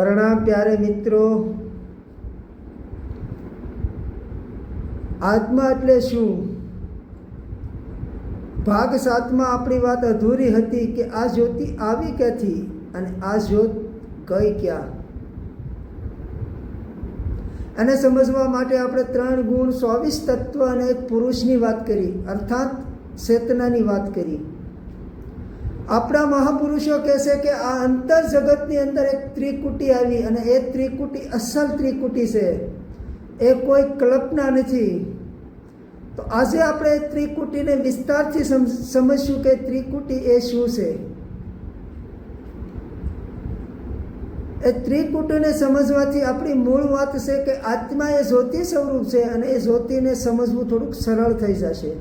પ્રણામ પ્યારે મિત્રો, આત્મા એટલે શું? ભાગ સાતમાં આપણી વાત અધૂરી હતી કે આ જ્યોતિ આવી ક્યાંથી અને આ જ્યોત કઈ ક્યાં? અને સમજવા માટે આપણે ત્રણ ગુણ ચોવીસ તત્વ અને એક પુરુષની વાત કરી, અર્થાત ચેતનાની વાત કરી. આપણા મહાપુરુષો કહેશે કે આ અંતર જગતની અંદર એક ત્રિકુટી આવી અને એ ત્રિકુટી અસલ ત્રિકુટી છે. એ કોઈ કલ્પના નથી. તો આજે આપણે ત્રિકુટીને વિસ્તારથી સમજશું કે ત્રિકુટી એ શું છે. એ ત્રિકુટીને સમજવાથી આપણી મૂળ વાત છે કે આત્મા એ જ્યોતિ સ્વરૂપ છે અને એ જ્યોતિને સમજવું થોડુંક સરળ થઈ જશે.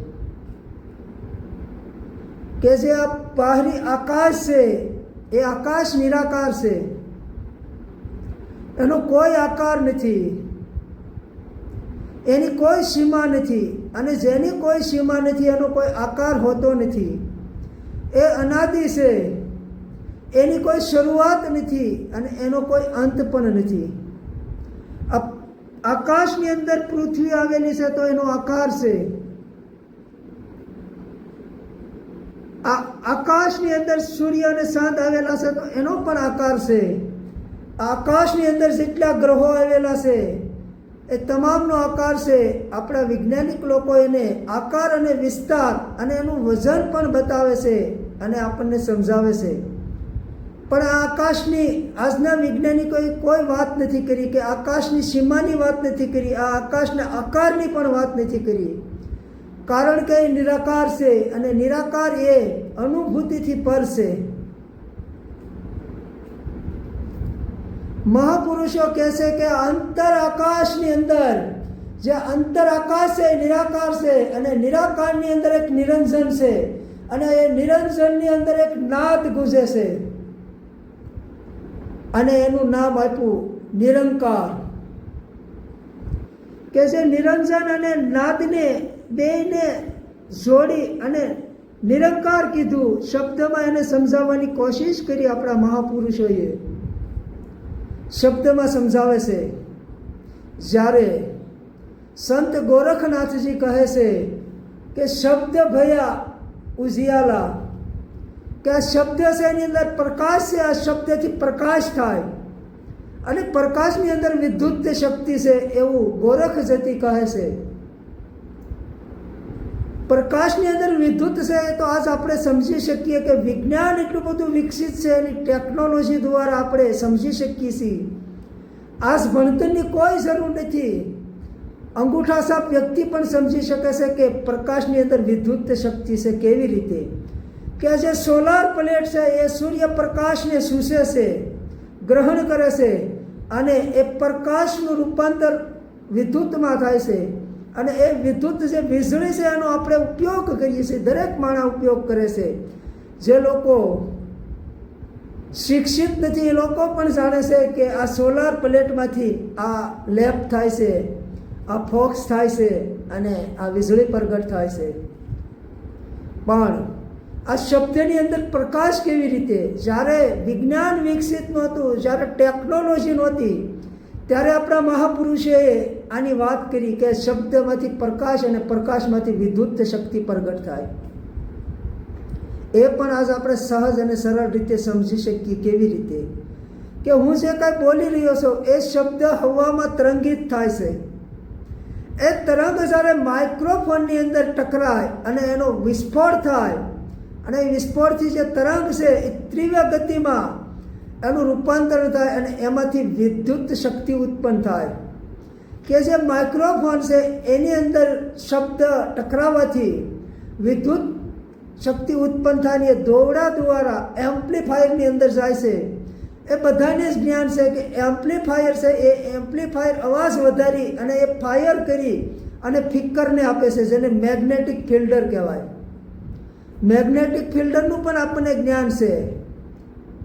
કે જે આ બહારી આકાશ છે એ આકાશ નિરાકાર છે એનો કોઈ આકાર નથી એની કોઈ સીમા નથી અને જેની કોઈ સીમા નથી એનો કોઈ આકાર હોતો નથી એ અનાદિ છે એની કોઈ શરૂઆત નથી અને એનો કોઈ અંત પણ નથી આકાશની અંદર પૃથ્વી આવેલી છે તો એનો આકાર છે આ આકાશની અંદર સૂર્ય અને ચાંદ આવેલા છે, તો એનો પણ આકાર છે. આકાશની અંદર જેટલા ગ્રહો આવેલા છે, એ તમામનો આકાર છે. આપણા વૈજ્ઞાનિક લોકો એને આકાર અને વિસ્તાર અને એનું વજન પણ બતાવે છે અને આપણને સમજાવે છે. પણ આ આકાશની, આજના વૈજ્ઞાનિકોએ કોઈ વાત નથી કરી કે આકાશની સીમાની વાત નથી કરી, આ આકાશના આકારની પણ વાત નથી કરી. કારણ કે એ નિરાકાર છે અને નિરાકાર એ અનુભૂતિથી પર છે. મહાપુરુષો કહે છે કે અંતર આકાશની અંદર, જે અંતર આકાશ છે નિરાકાર છે અને નિરાકારની અંદર એક નિરંજન છે અને એ નિરંજનની અંદર એક નાદ ગુજે છે. અને એનું નામ આપ્યું નિરંકાર. કે જે નિરંજન અને નાદને બેને જોડી અને નિરંકાર કીધું. શબ્દમાં એને સમજાવવાની કોશિશ કરી આપણા મહાપુરુષોએ. શબ્દમાં સમજાવે છે, જ્યારે સંત ગોરખનાથજી કહે છે કે શબ્દ ભયા ઉજિયાલા, કે આ શબ્દ છે એની અંદર પ્રકાશ છે, આ શબ્દથી પ્રકાશ થાય. અને પ્રકાશની અંદર વિદ્યુત શક્તિ છે એવું ગોરખ જતી કહે છે. પ્રકાશની અંદર વિદ્યુત છે, તો આજ આપણે સમજી શકીએ કે વિજ્ઞાન એટલું બધું વિકસિત છે એની ટેકનોલોજી દ્વારા આપણે સમજી શકીએ છીએ. આજ ભણતરની કોઈ જરૂર નથી. અંગૂઠા સાપ વ્યક્તિ પણ સમજી શકે છે કે પ્રકાશની અંદર વિદ્યુત શક્તિ છે કેવી રીતે? કે જે સોલાર પ્લેટ છે, એ સૂર્યપ્રકાશને શૂષે છે, ગ્રહણ કરે છે, અને એ પ્રકાશનું રૂપાંતર વિદ્યુતમાં થાય છે. અને એ વિદ્યુત જે વીજળી છે એનો આપણે ઉપયોગ કરીએ છીએ, દરેક માણસ ઉપયોગ કરે છે. જે લોકો શિક્ષિત નથી, એ લોકો પણ જાણે છે કે આ સોલાર પ્લેટમાંથી આ લેપ થાય છે, આ ફોક્સ થાય છે અને આ વીજળી પ્રગટ થાય છે. પણ આ શબ્દની અંદર પ્રકાશ કેવી રીતે? જ્યારે વિજ્ઞાન વિકસિત નહોતું, જ્યારે ટેકનોલોજી નહોતી, ત્યારે આપણા મહાપુરુષોએ આની વાત કરી કે શબ્દમાંથી પ્રકાશ અને પ્રકાશમાંથી વિદ્યુત શક્તિ પ્રગટ થાય. એ પણ આજ આપણે સહજ અને સરળ રીતે સમજી શકીએ કેવી રીતે? કે હું જે કાંઈ બોલી રહ્યો છું, એ શબ્દ હવામાં તરંગિત થાય છે. એ તરંગ જ્યારે માઇક્રોફોનની અંદર ટકરાય અને એનો વિસ્ફોટ થાય, અને એ વિસ્ફોટથી જે તરંગ છે, એ તીવ્ર ગતિમાં એનું રૂપાંતર થાય અને એમાંથી વિદ્યુત શક્તિ ઉત્પન્ન થાય. કે જે માઇક્રોફોન છે, એની અંદર શબ્દ ટકરાવવાથી વિદ્યુત શક્તિ ઉત્પન્ન થાય એ દોરડા દ્વારા એમ્પ્લીફાયરની અંદર જાય છે. એ બધાને જ જ્ઞાન છે કે એમ્પ્લીફાયર છે, એ એમ્પ્લીફાયર અવાજ વધારી અને એ ફાયર કરી અને ફિક્કરને આપે છે, જેને મેગ્નેટિક ફિલ્ડર કહેવાય. મેગ્નેટિક ફિલ્ડરનું પણ આપણને જ્ઞાન છે.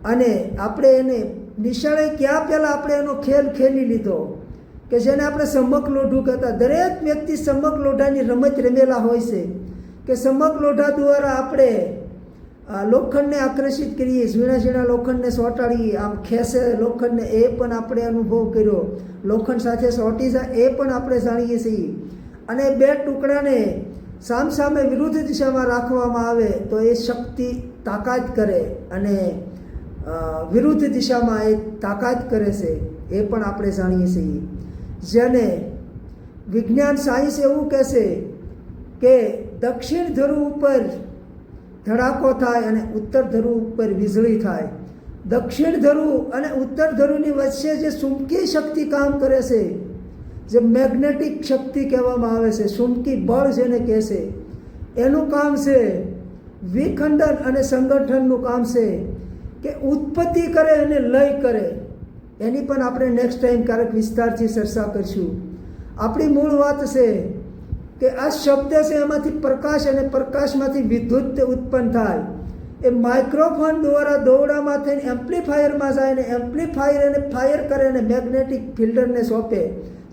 અને આપણે એને નિશાળે ક્યાં પહેલાં આપણે એનો ખેલ ખેલી લીધો? કે જેને આપણે સમક લોઢું કહેતા. દરેક વ્યક્તિ સમક લોઢાની રમત રમેલા હોય છે. કે સમક લોઢા દ્વારા આપણે લોખંડને આકર્ષિત કરીએ, ઝીણા ઝીણા લોખંડને સોંટાડીએ, આમ ખેસે લોખંડને, એ પણ આપણે અનુભવ કર્યો. લોખંડ સાથે સોટી એ પણ આપણે જાણીએ છીએ. અને બે ટુકડાને સામસામે વિરુદ્ધ દિશામાં રાખવામાં આવે, તો એ શક્તિ તાકાત કરે અને વિરુદ્ધ દિશામાં એ તાકાત કરે છે. એ પણ આપણે જાણીએ છીએ. જેને વિજ્ઞાન સાયન્સ એવું કહેશે કે દક્ષિણ ધ્રુવ ઉપર ધડાકો થાય અને ઉત્તર ધ્રુવ ઉપર વીજળી થાય. દક્ષિણ ધ્રુવ અને ઉત્તર ધ્રુવની વચ્ચે જે ચુંબકીય શક્તિ કામ કરે છે, જે મેગ્નેટિક શક્તિ કહેવામાં આવે છે ચુંબકી બળ જેને કહે છે, એનું કામ છે વિખંડન અને સંગઠનનું કામ છે કે ઉત્પત્તિ કરે અને લય કરે. એની પણ આપણે નેક્સ્ટ ટાઈમ ક્યારેક વિસ્તારથી ચર્ચા કરીશું. આપણી મૂળ વાત છે કે આ શબ્દ છે એમાંથી પ્રકાશ અને પ્રકાશમાંથી વિદ્યુત ઉત્પન્ન થાય. એ માઇક્રોફોન દ્વારા દોરડામાં થઈને એમ્પ્લીફાયરમાં જાય ને એમ્પ્લીફાયર એને ફાયર કરે અને મેગ્નેટિક ફિલ્ડરને સોંપે.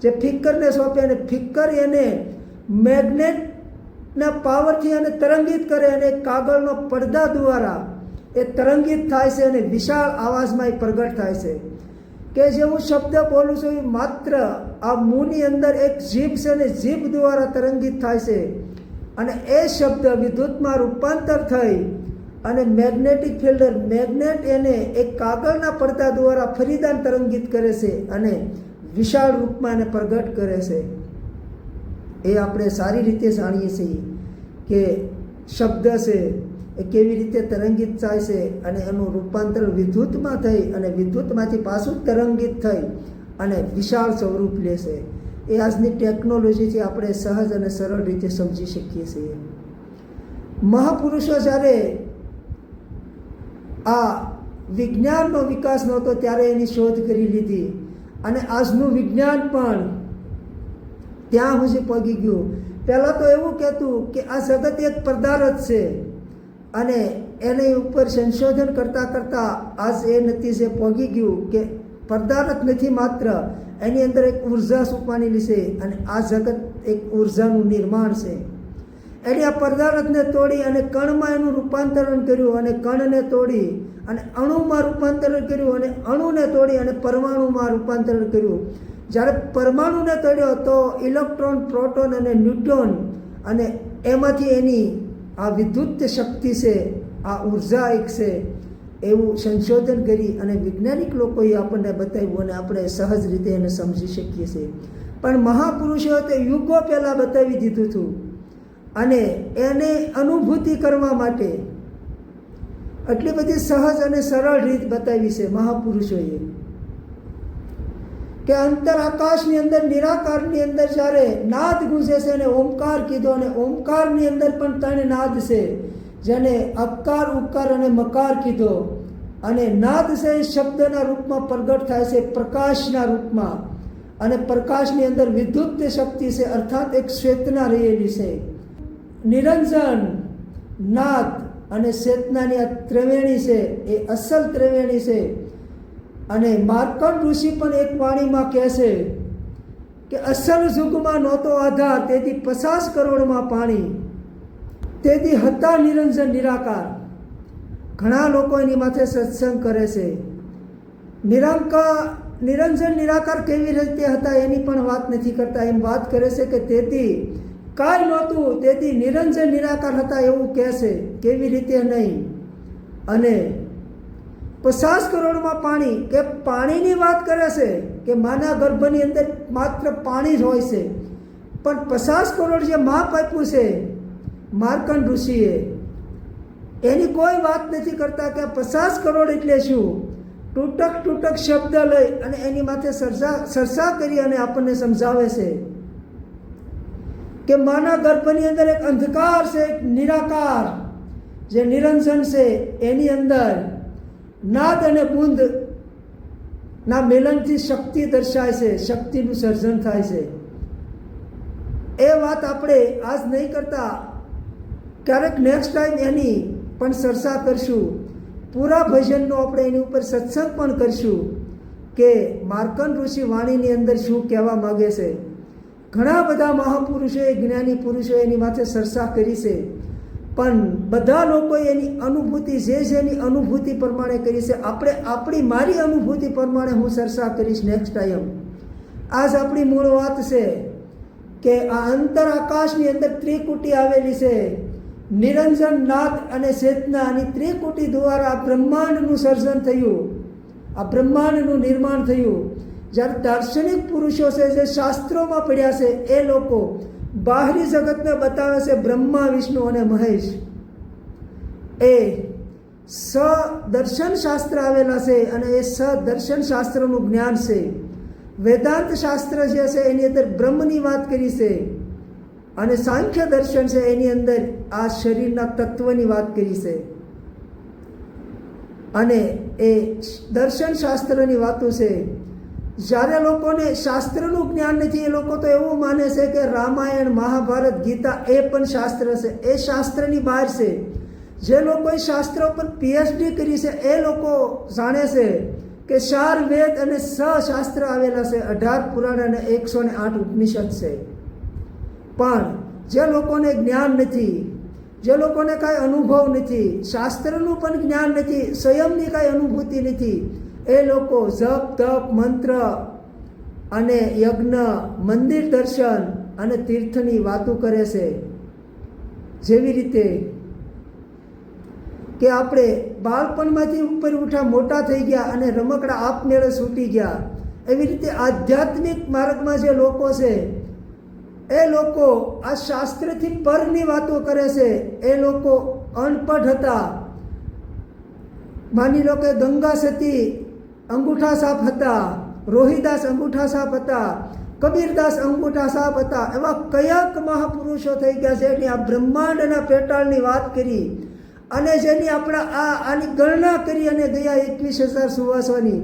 જે ફિક્કરને સોંપે અને ફિક્કર એને મેગ્નેટના પાવરથી એને તરંગિત કરે અને કાગળનો પડદા દ્વારા એ તરંગિત થાય છે અને વિશાળ આવાજમાં એ પ્રગટ થાય છે. કે જે હું શબ્દ બોલું છું એ માત્ર આ મુંની અંદર એક જીભ છે ને જીભ દ્વારા તરંગિત થાય છે. અને એ શબ્દ વિદ્યુતમાં રૂપાંતર થઈ અને મેગ્નેટિક ફિલ્ડર મેગ્નેટ એને એક કાગળના પડદા દ્વારા ફરીદાન તરંગિત કરે છે અને વિશાળ રૂપમાં એને પ્રગટ કરે છે. એ આપણે સારી રીતે જાણીએ છીએ કે શબ્દ છે એ કેવી રીતે તરંગિત થાય છે અને એનું રૂપાંતર વિદ્યુતમાં થઈ અને વિદ્યુતમાંથી પાછું તરંગિત થઈ અને વિશાળ સ્વરૂપ લેશે એ આજની ટેકનોલોજીથી આપણે સહજ અને સરળ રીતે સમજી શકીએ છીએ. મહાપુરુષો જ્યારે આ વિજ્ઞાનનો વિકાસ નહોતો ત્યારે એની શોધ કરી લીધી અને આજનું વિજ્ઞાન પણ ત્યાં સુધી પગી ગયું. પહેલાં તો એવું કહેતું કે આ જગત એક પદાર્થ છે. અને એની ઉપર સંશોધન કરતાં કરતાં આજ એ નતીજે પહોંચી ગયું કે પદાર્થ નથી માત્ર, એની અંદર એક ઊર્જા છુપાનેલી છે અને આ જગત એક ઉર્જાનું નિર્માણ છે. એણે આ પદાર્થને તોડી અને કણમાં એનું રૂપાંતરણ કર્યું અને કણને તોડી અને અણુમાં રૂપાંતરણ કર્યું અને અણુને તોડી અને પરમાણુમાં રૂપાંતરણ કર્યું. જ્યારે પરમાણુને તોડ્યો તો ઇલેક્ટ્રોન, પ્રોટોન અને ન્યુટ્રોન અને એમાંથી એની આ વિદ્યુત શક્તિ છે, આ ઊર્જા એક છે, એવું સંશોધન કરી અને વૈજ્ઞાનિક લોકોએ આપણને બતાવ્યું અને આપણે સહજ રીતે એને સમજી શકીએ છીએ. પણ મહાપુરુષો તે યુગો પહેલાં બતાવી દીધું હતું અને એને અનુભૂતિ કરવા માટે આટલી બધી સહજ અને સરળ રીત બતાવી છે મહાપુરુષોએ. કે અંતર આકાશની અંદર, નિરાકારની અંદર જ્યારે નાદ ગુંજે છે અને ઓમકાર કીધો અને ઓમકારની અંદર પણ ત્રણ નાદ છે, જેને અકાર ઉકાર અને મકાર કીધો. અને નાદ છે એ શબ્દના રૂપમાં પ્રગટ થાય છે, પ્રકાશના રૂપમાં. અને પ્રકાશની અંદર વિદ્યુત શક્તિ છે, અર્થાત એક શ્વેતના રહેલી છે. નિરંજન, નાદ અને ચેતનાની આ ત્રિવેણી છે, એ અસલ ત્રિવેણી છે. અને માર્કંડ ઋષિ પણ એક વાણીમાં કહે છે કે અસલ યુગમાં નહોતો આધાર, તેથી પચાસ કરોડમાં પાણી. તેથી હતા નિરંજન, નિરાકાર. ઘણા લોકો એની માથે સત્સંગ કરે છે. નિરાંકા, નિરંજન, નિરાકાર કેવી રીતે હતા એની પણ વાત નથી કરતા. એમ વાત કરે છે કે તેથી કાંઈ નહોતું, તેથી નિરંજન, નિરાકાર હતા એવું કહે છે. કેવી રીતે નહીં? અને પચાસ કરોડમાં પાણી, કે પાણીની વાત કરે છે કે માના ગર્ભની અંદર માત્ર પાણી જ હોય છે. પણ પચાસ કરોડ જે માપ આપ્યું છે, માર્કંડ ઋષિએ, એની કોઈ વાત નથી કરતા કે પચાસ કરોડ એટલે શું? તૂટક તૂટક શબ્દ લઈ અને એની માથે સરસા સરસા કરી અને આપણને સમજાવે છે કે માના ગર્ભની અંદર એક અંધકાર છે, એક નિરાકાર. જે નિરંજન છે, એની અંદર નાદ અને બુંદ ના મિલનથી શક્તિ દર્શાય છે, શક્તિનું સર્જન થાય છે. એ વાત આપણે આજ નહીં કરતા. ક્યારેક નેક્સ્ટ ટાઈમ એની પણ ચર્ચા કરશું. પૂરા ભજનનો આપણે એની ઉપર સત્સંગ પણ કરશું કે માર્કન ઋષિ વાણીની અંદર શું કહેવા માગે છે. ઘણા બધા મહાપુરુષોએ, જ્ઞાની પુરુષોએ એની માથે ચર્ચા કરી છે. પણ બધા લોકોએ એની અનુભૂતિ જે એની અનુભૂતિ પ્રમાણે કરી છે. આપણે આપણી મારી અનુભૂતિ પ્રમાણે હું ચર્ચા કરીશ નેક્સ્ટ ટાઈમ આજ આપણી મૂળ વાત છે કે આ અંતર આકાશની અંદર ત્રિકુટી આવેલી છે. નિરંજન નાથ અને ચેતના અને ત્રિકુટી દ્વારા આ બ્રહ્માંડનું સર્જન થયું. આ બ્રહ્માંડનું નિર્માણ થયું. જ્યારે દાર્શનિક પુરુષો છે જે શાસ્ત્રોમાં પડ્યા છે, એ લોકો બાહરી જગતને બતાવે છે બ્રહ્મા, વિષ્ણુ અને મહેશ. એ સ દર્શન શાસ્ત્ર આવેલા છે અને એ સ દર્શન શાસ્ત્રનું જ્ઞાન છે. વેદાંત શાસ્ત્ર જે છે એની અંદર બ્રહ્મની વાત કરી છે અને સાંખ્ય દર્શન છે એની અંદર આ શરીરના તત્વની વાત કરી છે. અને એ દર્શન શાસ્ત્રની વાતો છે. જ્યારે લોકોને શાસ્ત્રનું જ્ઞાન નથી, એ લોકો તો એવું માને છે કે રામાયણ, મહાભારત, ગીતા એ પણ શાસ્ત્ર છે. એ શાસ્ત્રની બહાર છે. જે લોકોએ શાસ્ત્ર પર પીએચડી કરી છે, એ લોકો જાણે છે કે ચાર વેદ અને સ શાસ્ત્ર આવેલા છે. અઢાર પુરાણ અને એકસો ને આઠ ઉપનિષદ છે. પણ જે લોકોને જ્ઞાન નથી, જે લોકોને કાંઈ અનુભવ નથી, શાસ્ત્રનું પણ જ્ઞાન નથી, સ્વયંની કાંઈ અનુભૂતિ નથી એ લોકો જપ, તપ, મંત્ર અને યજ્ઞ, મંદિર દર્શન અને તીર્થની વાતો કરે છે. જેવી રીતે કે આપણે બાળપણમાંથી ઉપર ઉઠા મોટા થઈ ગયા અને રમકડા આપમેળે છૂટી ગયા. એવી રીતે આધ્યાત્મિક માર્ગમાં જે લોકો છે, એ લોકો આ શાસ્ત્રથી પરની વાતો કરે છે. એ લોકો અનપઢ હતા. માની લો કે ગંગા સતી અંગૂઠા સાપ હતા, રોહિદાસ અંગૂઠા સાપ હતા, કબીરદાસ અંગૂઠા સાપ હતા, એવા કયાક મહાપુરુષો થઈ ગયા છે એની આ બ્રહ્માંડના પેટાળની વાત કરી અને જેની આપણા આ આની ગણના કરી અને ગયા એકવીસ હજાર સુવાસોની.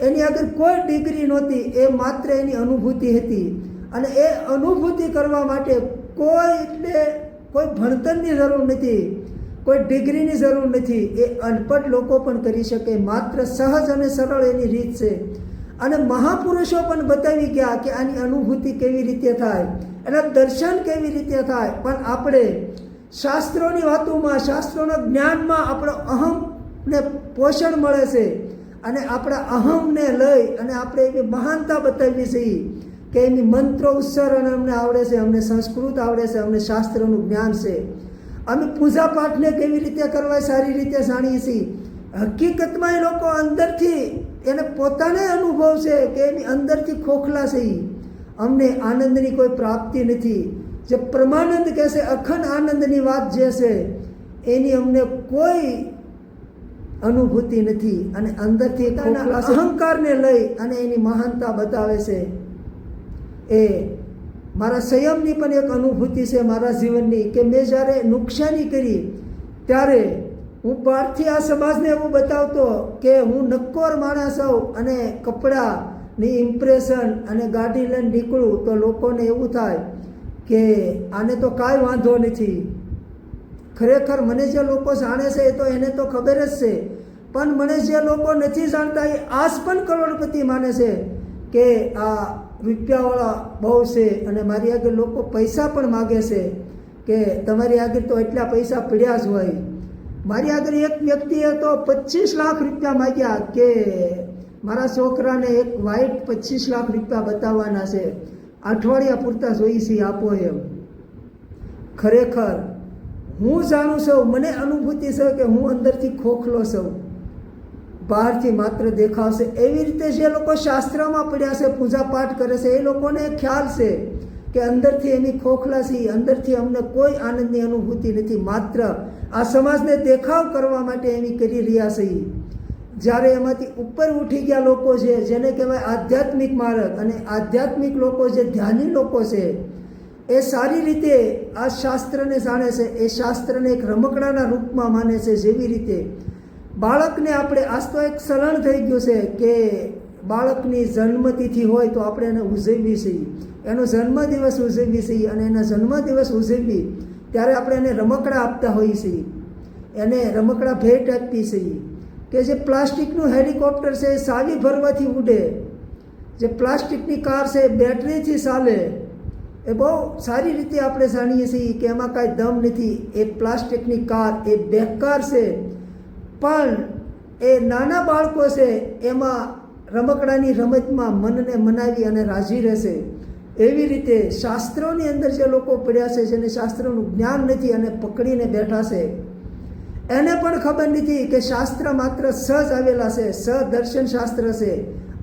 એની આગળ કોઈ ડિગ્રી નહોતી, એ માત્ર એની અનુભૂતિ હતી. અને એ અનુભૂતિ કરવા માટે કોઈ એટલે કોઈ ભણતરની જરૂર નથી કોઈ ડિગ્રીની જરૂર નથી. એ અનપઢ લોકો પણ કરી શકે. માત્ર સહજ અને સરળ એની રીત છે. અને મહાપુરુષો પણ બતાવી ગયા કે આની અનુભૂતિ કેવી રીતે થાય એના દર્શન કેવી રીતે થાય. પણ આપણે શાસ્ત્રોની વાતોમાં, શાસ્ત્રોના જ્ઞાનમાં આપણો અહમને પોષણ મળે છે. અને આપણા અહમને લઈ અને આપણે એવી મહાનતા બતાવીએ છીએ કે એની મંત્રો ઉચ્ચારણ અમને આવડે છે, અમને સંસ્કૃત આવડે છે, અમને શાસ્ત્રનું જ્ઞાન છે. અમે પૂજા પાઠને કેવી રીતે કરવા સારી રીતે જાણીએ છીએ હકીકતમાં એ લોકો અંદરથી એને પોતાને અનુભવ છે કે એની અંદરથી ખોખલા છે. અમને આનંદની કોઈ પ્રાપ્તિ નથી જે પ્રમાનંદ કહે છે અખંડ આનંદની વાત જે છે એની અમને કોઈ અનુભૂતિ નથી અને અંદરથી. અહંકારને લઈ અને એની મહાનતા બતાવે છે એ મારા સંયમની પણ એક અનુભૂતિ છે મારા જીવનની કે મેં જ્યારે નુકસાની કરી, ત્યારે હું બહારથી આ સમાજને એવું બતાવતો કે હું નક્કોર માણસ હોઉં અને કપડાની ઇમ્પ્રેશન અને ગાડી લઈને નીકળું તો લોકોને એવું થાય કે આને તો કાંઈ વાંધો નથી. ખરેખર મને જે લોકો જાણે છે એ તો એને તો ખબર જ છે. પણ મને જે લોકો નથી જાણતા એ આસ પણ કરોડપતિ માને છે કે આ રૂપિયાવાળા બહુ છે અને મારી આગળ લોકો પૈસા પણ માગે છે કે તમારી આગળ તો એટલા પૈસા પડ્યા જ હોય. મારી આગળ એક વ્યક્તિએ તો પચીસ લાખ રૂપિયા માગ્યા કે મારા છોકરાને એક વાઇટ પચીસ લાખ રૂપિયા બતાવવાના છે. અઠવાડિયા પૂરતા જોઈ આપો એમ. ખરેખર હું જાણું છું, મને અનુભૂતિ છે કે હું અંદરથી ખોખલો છું. બહારથી માત્ર દેખાવશે એવી રીતે જે લોકો શાસ્ત્રમાં પડ્યા છે પૂજા પાઠ કરે છે, એ લોકોને ખ્યાલ છે કે અંદરથી એની ખોખલા છે અંદરથી અમને કોઈ આનંદની અનુભૂતિ નથી. માત્ર આ સમાજને દેખાવ કરવા માટે એની કરી રહ્યા છે. જ્યારે એમાંથી ઉપર ઉઠી ગયા લોકો છે, જેને કહેવાય આધ્યાત્મિક માર્ગ અને આધ્યાત્મિક લોકો જે ધ્યાની લોકો છે, એ સારી રીતે આ શાસ્ત્રને જાણે છે. એ શાસ્ત્રને એક રમકડાના રૂપમાં માને છે. જેવી રીતે બાળકને આપણે આજ તો એક સલણ થઈ ગયું છે કે બાળકની જન્મતિથિ હોય તો આપણે એને ઉજવવી છીએ. એનો જન્મદિવસ ઉજવવી છીએ અને એના જન્મદિવસ ઉજવવી ત્યારે આપણે એને રમકડા આપતા હોઈએ છીએ. એને રમકડા ભેટ આપતી છીએ. કે જે પ્લાસ્ટિકનું હેલિકોપ્ટર છે એ સાવી ભરવાથી ઉડે. જે પ્લાસ્ટિકની કાર છે એ બેટરીથી ચાલે. એ બહુ સારી રીતે આપણે જાણીએ છીએ કે એમાં કાંઈ દમ નથી. એ પ્લાસ્ટિકની કાર એ બેકાર છે. પણ એ નાના બાળકો છે, એમાં રમકડાની રમતમાં મનને મનાવી અને રાજી રહેશે. એવી રીતે શાસ્ત્રોની અંદર જે લોકો પડ્યા છે, જેને શાસ્ત્રોનું જ્ઞાન નથી અને પકડીને બેઠા છે, એને પણ ખબર નથી કે શાસ્ત્ર માત્ર સજ આવેલા છે, સ દર્શન શાસ્ત્ર છે.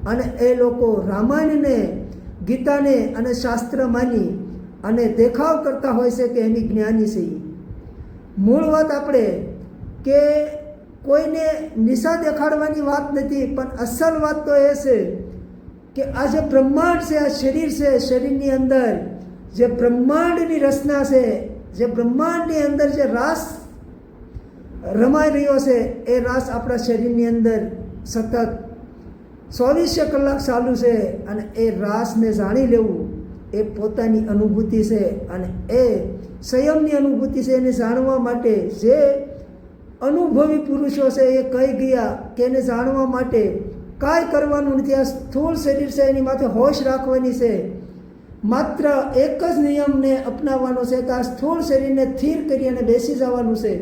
અને એ લોકો રામાયણને, ગીતાને અને શાસ્ત્ર માની અને દેખાવ કરતા હોય છે કે એની જ્ઞાની છે. મૂળ વાત આપણે કે કોઈને નિશા દેખાડવાની વાત નથી, પણ અસલ વાત તો એ છે કે આ જે બ્રહ્માંડ છે, આ શરીર છે, શરીરની અંદર જે બ્રહ્માંડની રચના છે, જે બ્રહ્માંડની અંદર જે રાસ રમાઈ રહ્યો છે, એ રાસ આપણા શરીરની અંદર સતત ચોવીસે કલાક ચાલુ છે અને એ રાસને જાણી લેવું એ પોતાની અનુભૂતિ છે અને એ સંયમની અનુભૂતિ છે એને જાણવા માટે જે અનુભવી પુરુષો છે એ કહી ગયા કે એને જાણવા માટે કાંઈ કરવાનું નથી. આ સ્થૂળ શરીર છે, એની માથે હોશ રાખવાની છે. માત્ર એક જ નિયમને અપનાવવાનો છે કે આ સ્થૂળ શરીરને સ્થિર કરી અને બેસી જવાનું છે.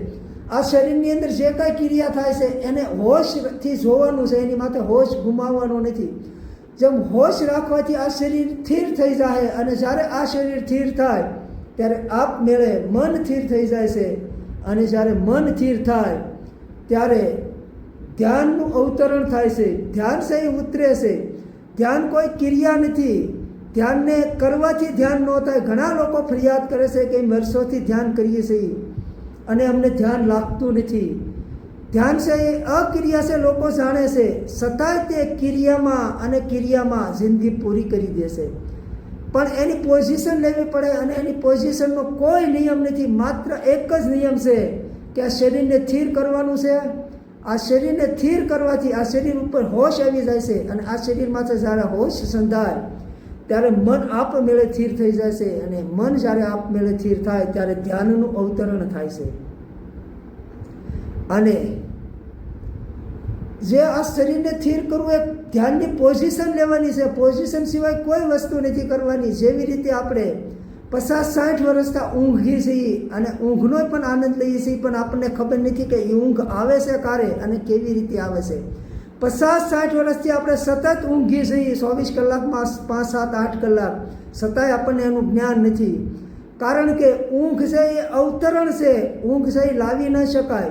આ શરીરની અંદર જે કાંઈ ક્રિયા થાય છે, એને હોશથી જોવાનું છે, એની માથે હોશ ગુમાવવાનો નથી. જેમ હોશ રાખવાથી આ શરીર સ્થિર થઈ જાય અને જ્યારે આ શરીર સ્થિર થાય, ત્યારે આપમેળે મન સ્થિર થઈ જાય છે. અને જ્યારે મન સ્થિર થાય, ત્યારે ધ્યાનનું અવતરણ થાય છે. ધ્યાન સહી ઉતરે છે. ધ્યાન કોઈ ક્રિયા નથી. ધ્યાનને કરવાથી ધ્યાન ન થાય. ઘણા લોકો ફરિયાદ કરે છે કે વર્ષોથી ધ્યાન કરીએ છીએ અને અમને ધ્યાન લાગતું નથી. ધ્યાન છે એ અક્રિયા છે લોકો જાણે છે. છતાંય તે ક્રિયામાં અને ક્રિયામાં જિંદગી પૂરી કરી દેશે. પણ એની પોઝિશન લેવી પડે અને એની પોઝિશનનો કોઈ નિયમ નથી. માત્ર એક જ નિયમ છે કે આ શરીરને સ્થિર કરવાનું છે. આ શરીરને સ્થિર કરવાથી આ શરીર ઉપર હોશ આવી જાય છે અને આ શરીરમાંથી જ્યારે હોશ સંધાય, ત્યારે મન આપમેળે સ્થિર થઈ જાય છે અને મન જ્યારે આપમેળે સ્થિર થાય, ત્યારે ધ્યાનનું અવતરણ થાય છે. અને જે આ શરીરને સ્થિર કરવું એ ધ્યાનની પોઝિશન લેવાની છે. પોઝિશન સિવાય કોઈ વસ્તુ નથી કરવાની. જેવી રીતે આપણે પચાસ સાઠ વર્ષથી ઊંઘી છીએ અને ઊંઘનો પણ આનંદ લઈએ છીએ, પણ આપણને ખબર નથી કે એ ઊંઘ આવે છે ક્યારે અને કેવી રીતે આવે છે. પચાસ સાઠ વર્ષથી આપણે સતત ઊંઘી છીએ. ચોવીસ કલાકમાં પાંચ, સાત, આઠ કલાક. છતાંય આપણને એનું જ્ઞાન નથી. કારણ કે ઊંઘ છે એ અવતરણ છે. ઊંઘ છે એ લાવી ન શકાય.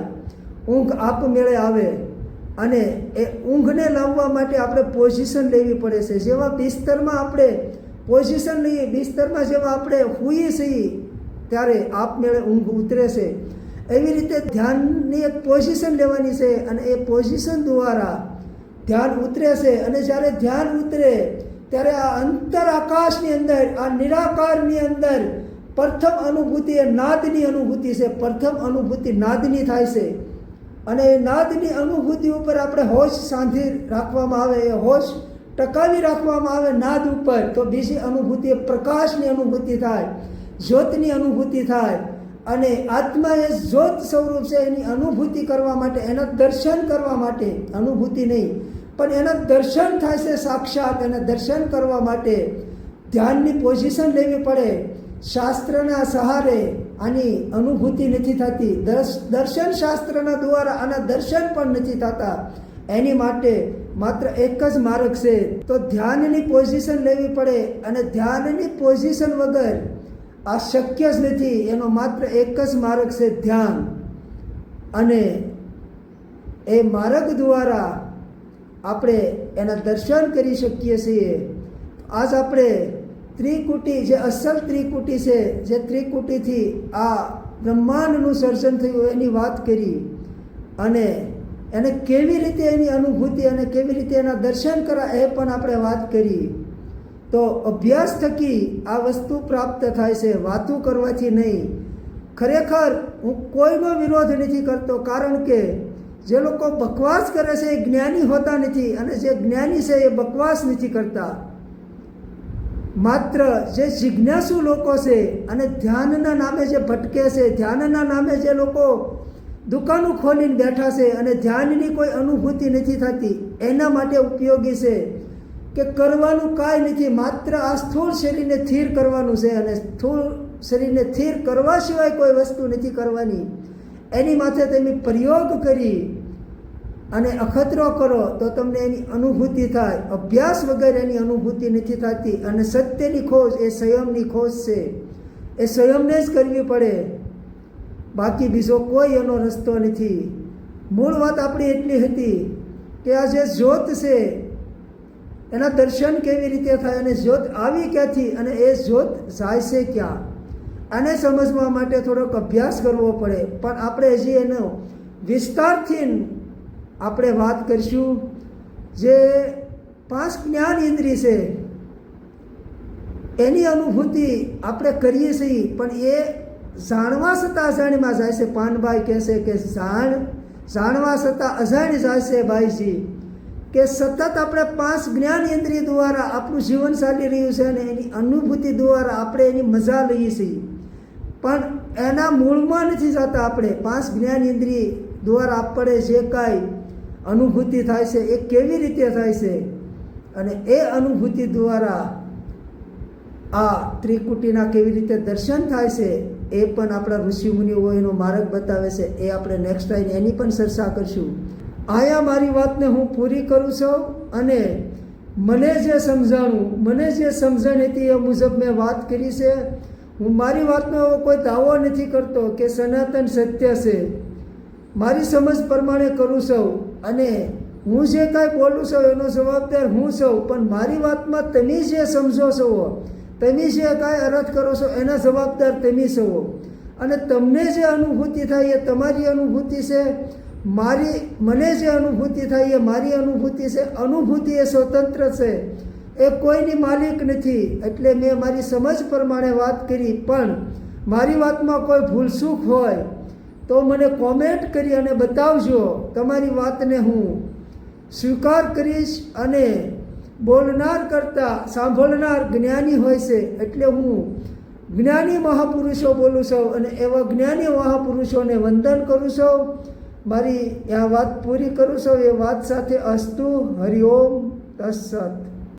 ઊંઘ આપમેળે આવે. અને એ ઊંઘને લાવવા માટે આપણે પોઝિશન લેવી પડે છે. જેવા બિસ્તરમાં આપણે પોઝિશન લઈએ, બિસ્તરમાં જેવા આપણે હોઈએ છીએ, ત્યારે આપમેળે ઊંઘ ઉતરે છે. એવી રીતે ધ્યાનની એક પોઝિશન લેવાની છે અને એ પોઝિશન દ્વારા ધ્યાન ઉતરે છે. અને જ્યારે ધ્યાન ઉતરે, ત્યારે આ અંતર આકાશની અંદર, આ નિરાકારની અંદર પ્રથમ અનુભૂતિ એ નાદની અનુભૂતિ છે. પ્રથમ અનુભૂતિ નાદની થાય છે. અને એ નાદની અનુભૂતિ ઉપર આપણે હોશ સાંધી રાખવામાં આવે, એ હોશ ટકાવી રાખવામાં આવે નાદ ઉપર, તો બીજી અનુભૂતિ એ પ્રકાશની અનુભૂતિ થાય, જ્યોતની અનુભૂતિ થાય, અને આત્મા એ જ્યોત સ્વરૂપ છે, એની અનુભૂતિ કરવા માટે, એના દર્શન કરવા માટે, અનુભૂતિ નહીં, પણ એના દર્શન થાય છે સાક્ષાત, એના દર્શન કરવા માટે ધ્યાનની પોઝિશન લેવી પડે, શાસ્ત્રના સહારે આની અનુભૂતિ નથી થતી. દર્શન શાસ્ત્રના દ્વારા આના દર્શન પણ નથી થતા. એની માટે માત્ર એક જ માર્ગ છે. તો ધ્યાનની પોઝિશન લેવી પડે અને ધ્યાનની પોઝિશન વગર આ શક્ય જ નથી. એનો માત્ર એક જ માર્ગ છે ધ્યાન. અને એ માર્ગ દ્વારા આપણે એના દર્શન કરી શકીએ છીએ. આજ આપણે ત્રિકુટી જે અસલ ત્રિકુટી છે, જે ત્રિકુટીથી આ બ્રહ્માંડનું સર્જન થયું એની વાત કરી અને એને કેવી રીતે એની અનુભૂતિ અને કેવી રીતે એના દર્શન કરા એ પણ આપણે વાત કરી. તો અભ્યાસ થકી આ વસ્તુ પ્રાપ્ત થાય છે, વાતું કરવાથી નહીં. ખરેખર હું કોઈનો વિરોધ નથી કરતો, કારણ કે જે લોકો બકવાસ કરે છે એ જ્ઞાની હોતા નથી અને જે જ્ઞાની છે એ બકવાસ નથી કરતા. માત્ર જે જિજ્ઞાસુ લોકો છે અને ધ્યાનના નામે જે ભટકે છે, ધ્યાનના નામે જે લોકો દુકાનો ખોલીને બેઠા છે અને ધ્યાનની કોઈ અનુભૂતિ નથી થતી, એના માટે ઉપયોગી છે કે કરવાનું કાંઈ નથી, માત્ર આ સ્થૂળ શરીરને સ્થિર કરવાનું છે અને સ્થૂળ શરીરને સ્થિર કરવા સિવાય કોઈ વસ્તુ નથી કરવાની. એની માથે તમે પ્રયોગ કરી અને અખતરો કરો તો તમને એની અનુભૂતિ થાય. અભ્યાસ વગર એની અનુભૂતિ નથી થતી અને સત્યની ખોજ એ સંયમની ખોજ છે. એ સંયમને જ કરવી પડે. બાકી બીજો કોઈ એનો રસ્તો નથી. મૂળ વાત આપણી એટલી હતી કે આ જે જ્યોત છે, એના દર્શન કેવી રીતે થાય અને જ્યોત આવી ક્યાંથી અને એ જ્યોત જાય છે ક્યાં? આને સમજવા માટે થોડોક અભ્યાસ કરવો પડે. પણ આપણે હજી એનો વિસ્તારથી આપણે વાત કરીશું જે પાંચ જ્ઞાન ઇન્દ્રિય છે. એની અનુભૂતિ આપણે કરીએ છીએ, પણ એ જાણવા છતાં અજાણીમાં જાય છે. પાનભાઈ કહેશે કે જાણ, જાણવા છતાં અજાણી જાય છે ભાઈજી. કે સતત આપણે પાંચ જ્ઞાન ઇન્દ્રિય દ્વારા આપણું જીવન ચાલી રહ્યું છે અને એની અનુભૂતિ દ્વારા આપણે એની મજા લઈએ છીએ. પણ એના મૂળમાં નથી જતા આપણે. પાંચ જ્ઞાન ઇન્દ્રિય દ્વારા આપણે જે કાંઈ અનુભૂતિ થાય છે, એ કેવી રીતે થાય છે? અને એ અનુભૂતિ દ્વારા આ ત્રિકુટીના કેવી રીતે દર્શન થાય છે, એ પણ આપણા ઋષિમુનિઓ એનો માર્ગ બતાવે છે, એ આપણે નેક્સ્ટ ટાઈમ એની પણ ચર્ચા કરીશું. આયા મારી વાતને હું પૂરી કરું છું અને મને જે સમજાણું, મને જે સમજણ હતી એ મુજબ મેં વાત કરી છે. હું મારી વાતનો એવો કોઈ દાવો નથી કરતો કે સનાતન સત્ય છે. મારી સમજ પ્રમાણે કરું છું. અને હું જે કાંઈ બોલું છું એનો જવાબદાર હું છું, પણ મારી વાતમાં તમે જે સમજો છો, તમે જે કાંઈ અરજ કરો છો એના જવાબદાર તમે છો. અને તમને જે અનુભૂતિ થાય એ તમારી અનુભૂતિ છે, મારી, મને જે અનુભૂતિ થાય એ મારી અનુભૂતિ છે, અનુભૂતિ એ સ્વતંત્ર છે. એ કોઈની માલિક નથી, એટલે મેં મારી સમજ પ્રમાણે વાત કરી, પણ મારી વાતમાં કોઈ ભૂલસૂખ હોય તો મને કોમેન્ટ કરી અને બતાવજો તમારી વાતને હું સ્વીકાર કરીશ અને બોલનાર કરતાં સાંભળનાર જ્ઞાની હોય છે એટલે હું જ્ઞાની મહાપુરુષો બોલું છું અને એવા જ્ઞાની મહાપુરુષોને વંદન કરું છું. મારી આ વાત પૂરી કરું છું. એ વાત સાથે અસ્તુ. હરિઓમ તત્સત.